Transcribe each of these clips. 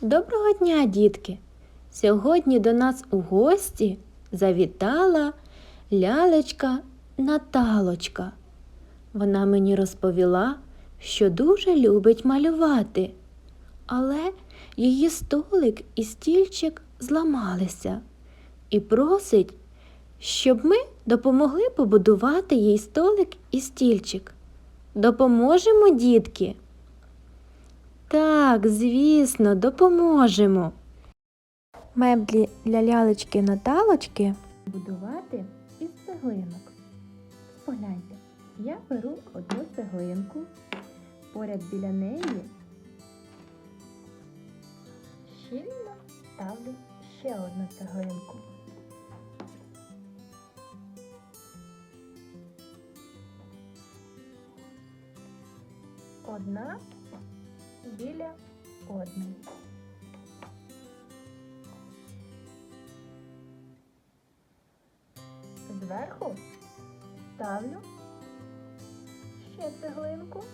Доброго дня, дітки! Сьогодні до нас у гості завітала лялечка Наталочка. Вона мені розповіла, що дуже любить малювати, але її столик і стільчик зламалися і просить, щоб ми допомогли побудувати їй столик і стільчик. Допоможемо, дітки? Так, звісно, допоможемо. Меблі для лялечки Наталочки будувати із цеглинок. Погляньте, я беру одну цеглинку, поряд біля неї щільно ставлю ще одну цеглинку. Одна біля одної. Зверху ставлю ще цеглинку,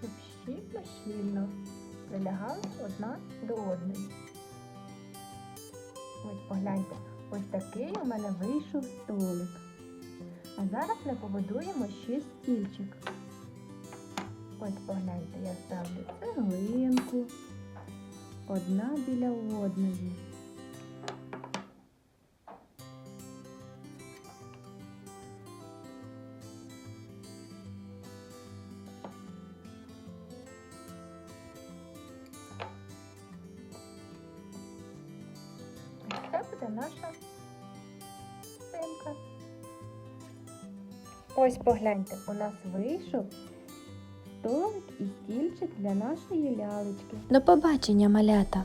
щоб щільно щільно прилягали одна до одної. Ось погляньте, ось такий у мене вийшов столик. А зараз ми побудуємо ще стільчик. Ось погляньте, я ставлю цеглинку одна біля одної. Це буде наша спинка. Ось погляньте, у нас вийшов столик і стільчик для нашої лялечки. До побачення, малята!